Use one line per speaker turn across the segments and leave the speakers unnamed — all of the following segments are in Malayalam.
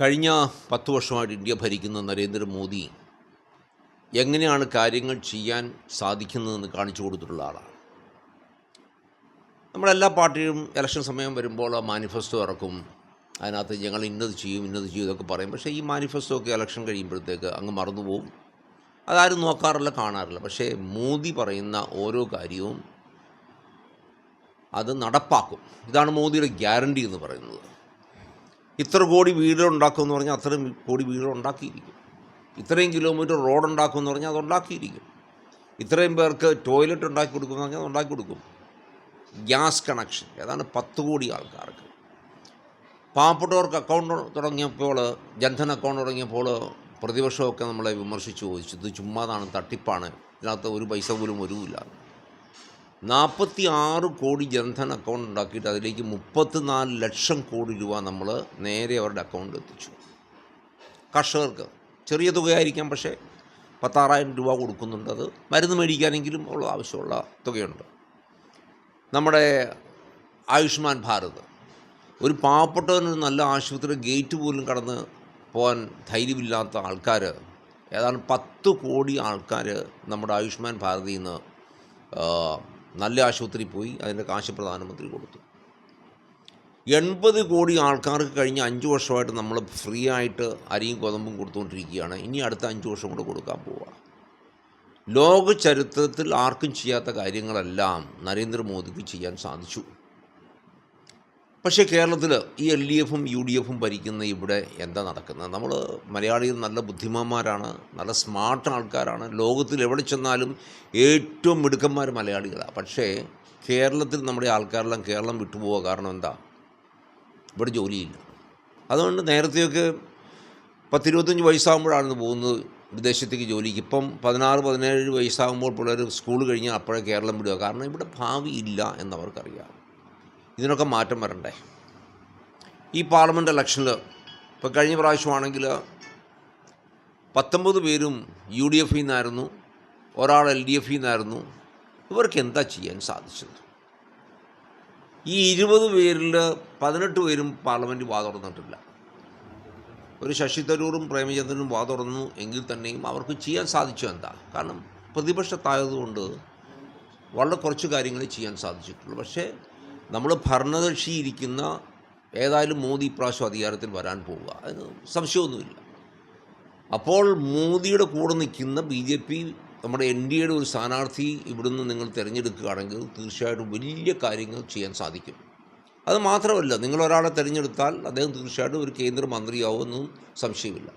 കഴിഞ്ഞ പത്ത് വർഷമായിട്ട് ഇന്ത്യ ഭരിക്കുന്ന നരേന്ദ്രമോദി എങ്ങനെയാണ് കാര്യങ്ങൾ ചെയ്യാൻ സാധിക്കുന്നതെന്ന് കാണിച്ചു കൊടുത്തിട്ടുള്ള ആളാണ്. നമ്മളെല്ലാ പാർട്ടിയും ഇലക്ഷൻ സമയം വരുമ്പോൾ ആ മാനിഫെസ്റ്റോ ഇറക്കും. അതിനകത്ത് ഞങ്ങൾ ഇന്നത് ചെയ്യും ഇന്നത് ചെയ്യും ഇതൊക്കെ പറയും. പക്ഷേ ഈ മാനിഫെസ്റ്റോ ഒക്കെ ഇലക്ഷൻ കഴിയുമ്പോഴത്തേക്ക് അങ്ങ് മറന്നുപോകും അതാരും നോക്കാറില്ല കാണാറില്ല. പക്ഷേ മോദി പറയുന്ന ഓരോ കാര്യവും അത് നടപ്പാക്കും. ഇതാണ് മോദിയുടെ ഗ്യാരണ്ടി എന്ന് പറയുന്നത്. ഇത്ര കോടി വീടുകൾ ഉണ്ടാക്കുമെന്ന് പറഞ്ഞാൽ അത്രയും കോടി വീടുകൾ ഉണ്ടാക്കിയിരിക്കും. ഇത്രയും കിലോമീറ്റർ റോഡ് ഉണ്ടാക്കുമെന്ന് പറഞ്ഞാൽ അത് ഉണ്ടാക്കിയിരിക്കും. ഇത്രയും പേർക്ക് ടോയ്ലറ്റ് ഉണ്ടാക്കി കൊടുക്കുമെന്ന് പറഞ്ഞാൽ അത് ഉണ്ടാക്കി കൊടുക്കും. ഗ്യാസ് കണക്ഷൻ ഏതാണ്ട് പത്ത് കോടി ആൾക്കാർക്ക്. പാവപ്പെട്ടവർക്ക് അക്കൗണ്ട് തുടങ്ങിയപ്പോൾ ജൻധൻ അക്കൗണ്ട് തുടങ്ങിയപ്പോൾ പ്രതിപക്ഷമൊക്കെ നമ്മളെ വിമർശിച്ച് ചോദിച്ചു. ഇത് ചുമ്മാതാണ് തട്ടിപ്പാണ്. ഇതിനകത്ത് ഒരു പൈസ പോലും വരുമില്ല നാൽപ്പത്തി ആറ് കോടി ജൻധൻ അക്കൗണ്ട് ഉണ്ടാക്കിയിട്ട് അതിലേക്ക് മുപ്പത്തിനാല് ലക്ഷം കോടി രൂപ നമ്മൾ നേരെ അവരുടെ അക്കൗണ്ടിൽ എത്തിച്ചു. കർഷകർക്ക് ചെറിയ തുകയായിരിക്കാം പക്ഷേ പത്താറായിരം രൂപ കൊടുക്കുന്നുണ്ട് അത്. മരുന്ന് മേടിക്കാനെങ്കിലും ഉള്ള ആവശ്യമുള്ള തുകയുണ്ട്. നമ്മുടെ ആയുഷ്മാൻ ഭാരത് ഒരു പാവപ്പെട്ടവനൊരു നല്ല ആശുപത്രി ഗേറ്റ് പോലും കടന്ന് പോകാൻ ധൈര്യമില്ലാത്ത ആൾക്കാർ ഏതാണ്ട് പത്ത് കോടി ആൾക്കാർ നമ്മുടെ ആയുഷ്മാൻ ഭാരതിൽ നിന്ന് നല്ല ആശുപത്രി പോയി അതിന്റെ കാശ് പ്രധാനമന്ത്രി കൊടുത്തു. എൺപത് കോടി ആൾക്കാർക്ക് കഴിഞ്ഞ അഞ്ച് വർഷമായിട്ട് നമ്മൾ ഫ്രീ ആയിട്ട് അരിയും കൊതമ്പും കൊടുത്തുകൊണ്ടിരിക്കുകയാണ്. ഇനി അടുത്ത അഞ്ച് വർഷം കൂടെ കൊടുക്കാൻ പോവുക. ലോക ചരിത്രത്തിൽ ആർക്കും ചെയ്യാത്ത കാര്യങ്ങളെല്ലാം നരേന്ദ്രമോദിക്ക് ചെയ്യാൻ സാധിച്ചു. പക്ഷേ കേരളത്തിൽ ഈ എൽ ഡി എഫും യു ഡി എഫും ഭരിക്കുന്ന ഇവിടെ എന്താ നടക്കുന്നത്? നമ്മൾ മലയാളികൾ നല്ല ബുദ്ധിമാന്മാരാണ് നല്ല സ്മാർട്ട് ആൾക്കാരാണ്. ലോകത്തിൽ എവിടെ ചെന്നാലും ഏറ്റവും മിടുക്കന്മാർ മലയാളികളാണ്. പക്ഷേ കേരളത്തിൽ നമ്മുടെ ആൾക്കാരെല്ലാം കേരളം വിട്ടുപോവുക കാരണം എന്താ? ഇവിടെ ജോലിയില്ല. അതുകൊണ്ട് നേരത്തെയൊക്കെ പത്തിരുപത്തഞ്ച് വയസ്സാകുമ്പോഴാണ് പോകുന്നത് വിദേശത്തേക്ക് ജോലിക്ക്. ഇപ്പം പതിനാറ് പതിനേഴ് വയസ്സാകുമ്പോൾ പിള്ളേർ സ്കൂൾ കഴിഞ്ഞാൽ അപ്പോഴേ കേരളം വിടുക. കാരണം ഇവിടെ ഭാവി ഇല്ല എന്നവർക്കറിയാം. ഇതിനൊക്കെ മാറ്റം വരണ്ടേ? ഈ പാർലമെന്റ് ഇലക്ഷനിൽ ഇപ്പോൾ കഴിഞ്ഞ പ്രാവശ്യമാണെങ്കിൽ പത്തൊമ്പത് പേരും യു ഡി എഫിൽ നിന്നായിരുന്നു ഒരാൾ എൽ ഡി എഫിൽ നിന്നായിരുന്നു. ഇവർക്ക് എന്താ ചെയ്യാൻ സാധിച്ചത്? ഈ ഇരുപത് പേരിൽ പതിനെട്ട് പേരും പാർലമെന്റ് വാ തുറന്നിട്ടില്ല. ഒരു ശശി തരൂറും പ്രേമചന്ദ്രനും വാ തുറന്നു എങ്കിൽ തന്നെയും അവർക്ക് ചെയ്യാൻ സാധിച്ചു എന്താ? കാരണം പ്രതിപക്ഷത്തായതുകൊണ്ട് വളരെ കുറച്ച് കാര്യങ്ങൾ ചെയ്യാൻ സാധിച്ചിട്ടുള്ളൂ. പക്ഷേ നമ്മൾ ഭരണകക്ഷി ഇരിക്കുന്ന ഏതായാലും മോദി ഇപ്രാവശ്യം അധികാരത്തിൽ വരാൻ പോവുക. അതിന് സംശയമൊന്നുമില്ല. അപ്പോൾ മോദിയുടെ കൂടെ നിൽക്കുന്ന ബി ജെ പി നമ്മുടെ എൻ ഡി എയുടെ ഒരു സ്ഥാനാർത്ഥി ഇവിടുന്ന് നിങ്ങൾ തിരഞ്ഞെടുക്കുകയാണെങ്കിൽ തീർച്ചയായിട്ടും വലിയ കാര്യങ്ങൾ ചെയ്യാൻ സാധിക്കും. അത് മാത്രമല്ല നിങ്ങൾ ഒരാളെ തിരഞ്ഞെടുത്താൽ അദ്ദേഹം തീർച്ചയായിട്ടും ഒരു കേന്ദ്രമന്ത്രിയാവുമെന്നും സംശയമില്ല.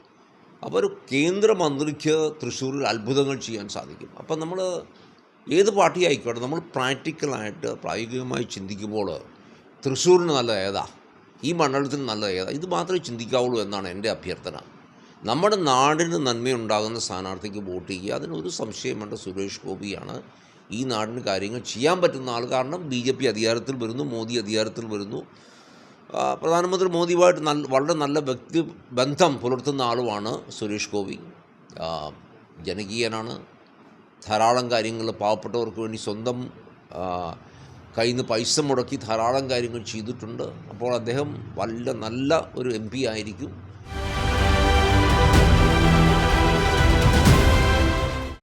അപ്പോൾ ഒരു കേന്ദ്രമന്ത്രിക്ക് തൃശ്ശൂരിൽ അത്ഭുതങ്ങൾ ചെയ്യാൻ സാധിക്കും. അപ്പം നമ്മൾ ഏത് പാർട്ടി ആയിക്കോട്ടെ നമ്മൾ പ്രാക്ടിക്കലായിട്ട് പ്രായോഗികമായി ചിന്തിക്കുമ്പോൾ തൃശ്ശൂരിന് നല്ല ഏതാ? ഈ മണ്ഡലത്തിന് നല്ല ഏതാ? ഇത് മാത്രമേ ചിന്തിക്കാവുള്ളൂ എന്നാണ് എന്റെ അഭ്യർത്ഥന. നമ്മുടെ നാടിന് നന്മയുണ്ടാകുന്ന സ്ഥാനാർത്ഥിക്ക് വോട്ട് ചെയ്യുക അതിനൊരു സംശയം വേണ്ട സുരേഷ് ഗോപിയാണ് ഈ നാടിന് കാര്യങ്ങൾ ചെയ്യാൻ പറ്റുന്ന ആൾ. കാരണം ബി ജെ പി അധികാരത്തിൽ വരുന്നു മോദി അധികാരത്തിൽ വരുന്നു. പ്രധാനമന്ത്രി മോദിയുമായിട്ട് നല്ല വളരെ നല്ല വ്യക്തി ബന്ധം പുലർത്തുന്ന ആളുമാണ് സുരേഷ് ഗോപി. ജനകീയനാണ്. ധാരാളം കാര്യങ്ങൾ പാവപ്പെട്ടവർക്ക് വേണ്ടി സ്വന്തം കയ്യിൽ നിന്ന് പൈസ മുടക്കി ധാരാളം കാര്യങ്ങൾ ചെയ്തിട്ടുണ്ട്. അപ്പോൾ അദ്ദേഹം വല്ല നല്ല ഒരു എം പി ആയിരിക്കും.